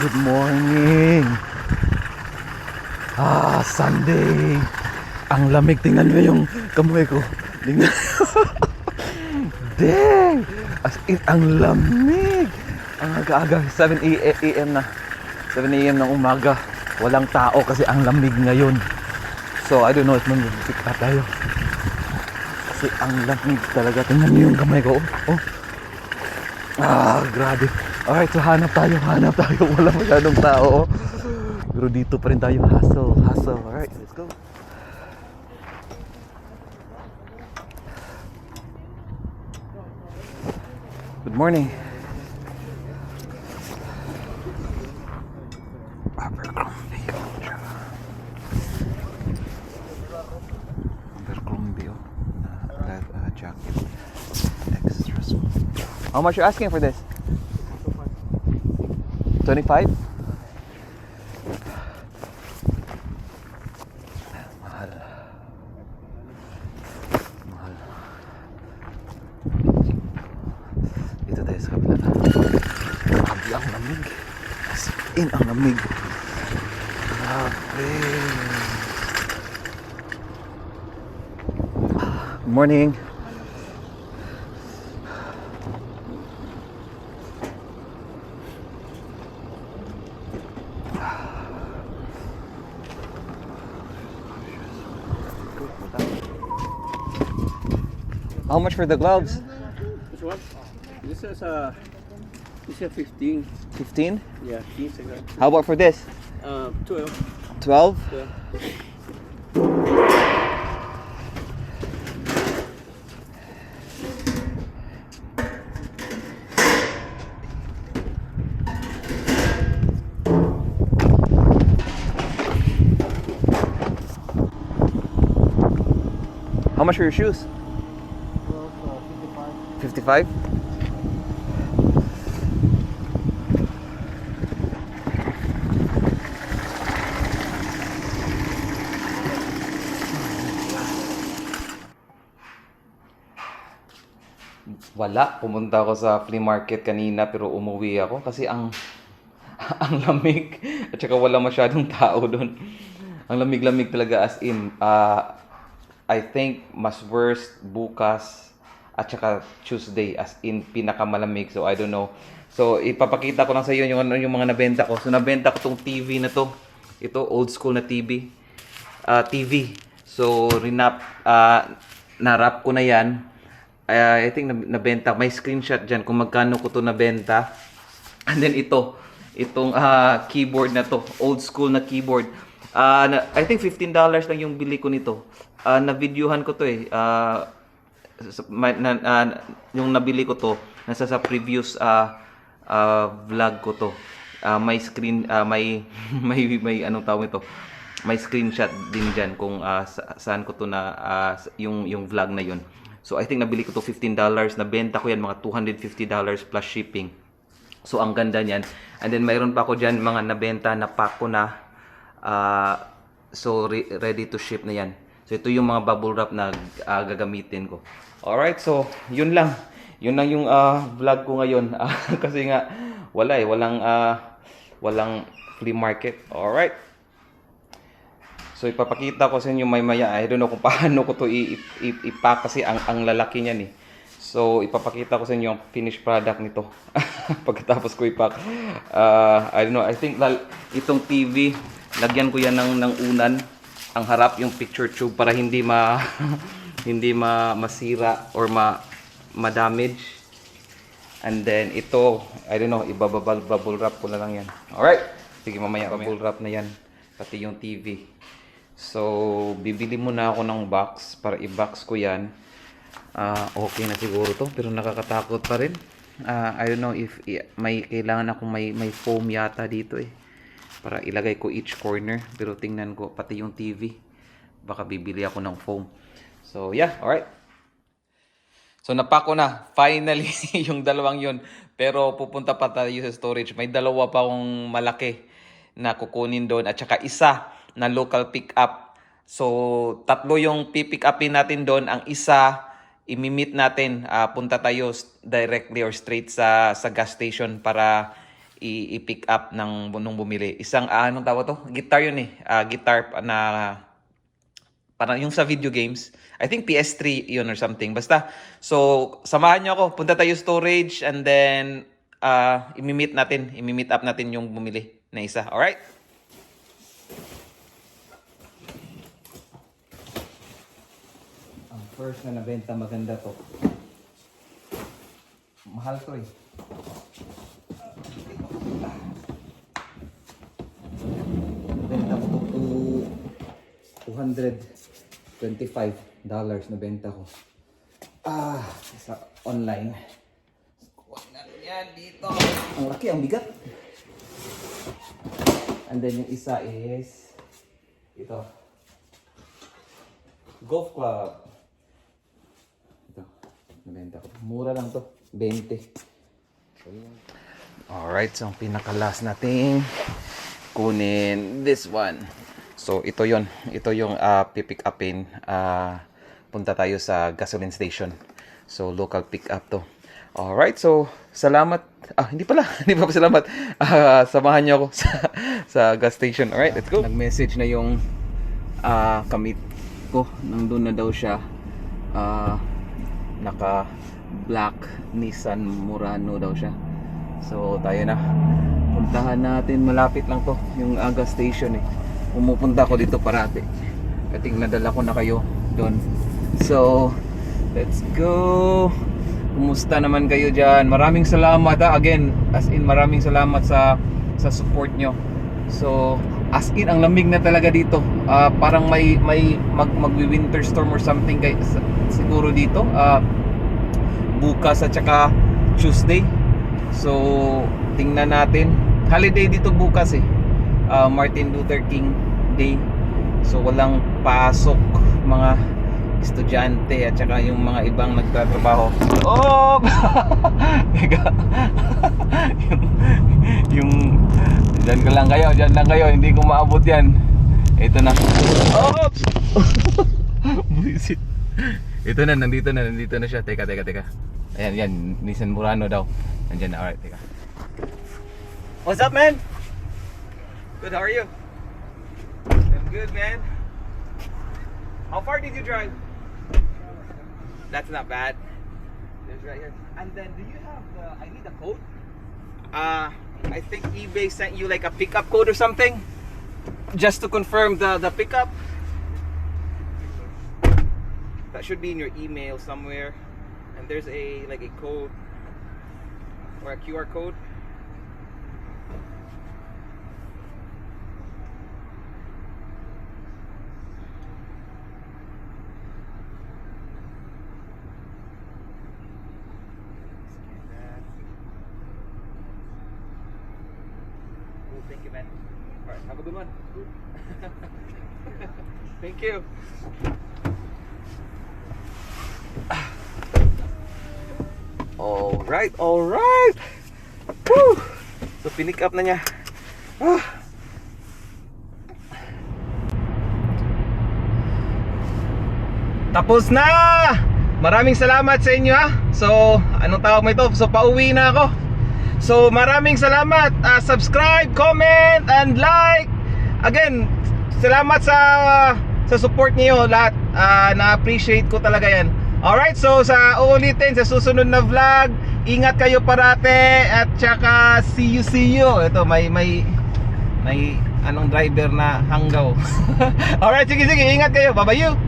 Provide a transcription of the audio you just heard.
Good morning. Ah, Sunday. Ang lamig. Tingnan mo yung kamay ko. Tingnan. Dang! As in, ang lamig. Ang aga-aga. 7 a- a.m. na. 7 a.m. ng umaga. Walang tao kasi ang lamig ngayon. So, I don't know if mag-pick up tayo. Kasi ang lamig talaga. Tingnan niyo yung kamay ko. Oh, oh. Ah, grabe. Alright, so hanap tayo, hanap tayo. Wala masyadong tao. Pero dito pa rin tayo. Hustle, hustle. Alright, let's go. Good morning. Abercrombie. Abercrombie, uh, jacket. Extra small. How much you asking for this? 25? Mahal. Mahal. Dito tayo sa kabila. Grabe ang in ang lamig. Grabe. Good morning. How much for the gloves? This one? This is uh, this is 15. 15? Yeah, 15 like. How about for this? Uh, 12. 12? Yeah. How much are your shoes? 55? Wala. Pumunta ako sa flea market kanina pero umuwi ako kasi ang ang lamig at saka wala masyadong tao doon. Ang lamig-lamig talaga as in ah I think mas worst bukas at saka Tuesday as in pinakamalamig. So I don't know. So ipapakita ko lang sa iyo yung, ano, yung mga nabenta ko. So nabenta ko tong TV na to. Ito old school na TV. Ah, TV. So rinap ah narap ko na 'yan. Ah, I think nab- nabenta. May screenshot diyan kung magkano ko to nabenta. And then ito, itong ah, keyboard na to, old school na keyboard. Na, I think $15 lang yung bili ko nito. Ah, na-videohan ko to eh. Sa- may- na, ah, yung nabili ko to, nasa sa previous ah, ah, vlog ko to. Ah, may screen, ah, may, may, may anong tawag ito? May screenshot din dyan kung ah, sa- saan ko to na, ah, yung, yung vlog na yun. So, I think nabili ko to $15. Nabenta ko yan mga $250 plus shipping. So, ang ganda niyan. And then, mayroon pa ako dyan mga nabenta na pack ko na. ah, so, re- ready to ship na yan. So, ito yung mga bubble wrap na ah, gagamitin ko. Alright, so, yun lang. Yun lang yung ah, vlog ko ngayon. Kasi nga, wala eh. Walang, ah, walang flea market. Alright. So ipapakita ko sa inyo may maya. I don't know kung paano ko to i- i- ipack kasi ang, ang lalaki niyan eh. So ipapakita ko sa inyo ang finished product nito. Pagkatapos ko ipack. Uh, I don't know. I think lal itong TV, lagyan ko yan ng, ng unan. Ang harap yung picture tube para hindi ma hindi ma masira or ma ma-damage. And then ito, I don't know, ibababal bubble wrap ko na lang yan. Alright. Sige mamaya, bubble wrap na yan. Pati yung TV. So, bibili muna ako ng box para i-box ko yan. Ah, okay na siguro to, pero nakakatakot pa rin. Ah, I don't know if may kailangan ako may may foam yata dito eh. Para ilagay ko each corner, pero tingnan ko pati yung TV. Baka bibili ako ng foam. So, yeah, alright. So napako na finally yung dalawang yun. Pero pupunta pa tayo sa storage. May dalawa pa akong malaki na kukunin doon at saka isa na local pick up. So tatlo yung pipick upin natin doon. Ang isa imimit natin ah, punta tayo directly or straight sa sa gas station para i-pick up ng nung bumili. Isang ah, anong tawag to? Guitar yun eh. Ah, guitar na parang yung sa video games. I think PS3 yun or something. Basta, so samahan niyo ako. Punta tayo storage and then uh, imi-meet natin. Imi-meet up natin yung bumili na isa. Alright? Ang first na nabenta maganda to. Mahal to eh. Nabenta ko to to 225 dollars na benta ko. Ah, sa online. Kuha natin yan dito. Ang laki, ang bigat. And then yung isa is ito. Golf club. Ito. Nabenta ko. Mura lang to. 20. Alright, so ang pinaka-last nating kunin this one. So ito yon Ito yung uh, pipick upin. ah punta tayo sa gasoline station. So local pick up to. Alright, so salamat. Ah, hindi pala. Hindi pa salamat. Ah, samahan niyo ako sa, sa gas station. Alright, let's go. Nag-message na yung ah kamit ko. Nandun na daw siya. Ah, naka black Nissan Murano daw siya. So tayo na. Puntahan natin malapit lang to yung uh, gas station eh. Pumupunta ako dito parati. Think nadala ko na kayo doon. So let's go. Kumusta naman kayo diyan? Maraming salamat ha. Again, as in maraming salamat sa sa support nyo. So as in ang lamig na talaga dito. Ah, parang may may mag magwi-winter storm or something kay siguro dito. Ah, bukas at saka Tuesday. So, tingnan natin. Holiday dito bukas eh. Ah, Martin Luther King Day. So, walang pasok mga estudyante at saka yung mga ibang nagtatrabaho. Oh! Yung, yung Diyan ka lang kayo, diyan lang kayo, hindi ko maabot yan. Ito na. Oops! Buisit. Ito na, nandito na, nandito na siya. Teka, teka, teka. Ayan, yan, Nissan Murano daw. Nandiyan na, alright, teka. What's up, man? Good, how are you? I'm good, man. How far did you drive? That's not bad. There's right here. And then, do you have the, I need a code? Uh, I think eBay sent you like a pickup code or something? Just to confirm the, the pickup? That should be in your email somewhere. And there's a like a code or a QR code. Cool, thank you, man. All right, have a good one. thank you. All right, all right. Woo! So pinick up na niya. Ah. Tapos na! Maraming salamat sa inyo ha. So, anong tawag mo ito? So, pauwi na ako. So, maraming salamat. Ah, subscribe, comment, and like. Again, salamat sa sa support niyo lahat. Ah, na-appreciate ko talaga yan. Alright, so sa uulitin sa susunod na vlog, ingat kayo parate at saka see you see you. Ito may may may anong driver na hanggaw. Alright, sige sige, ingat kayo. Bye-bye.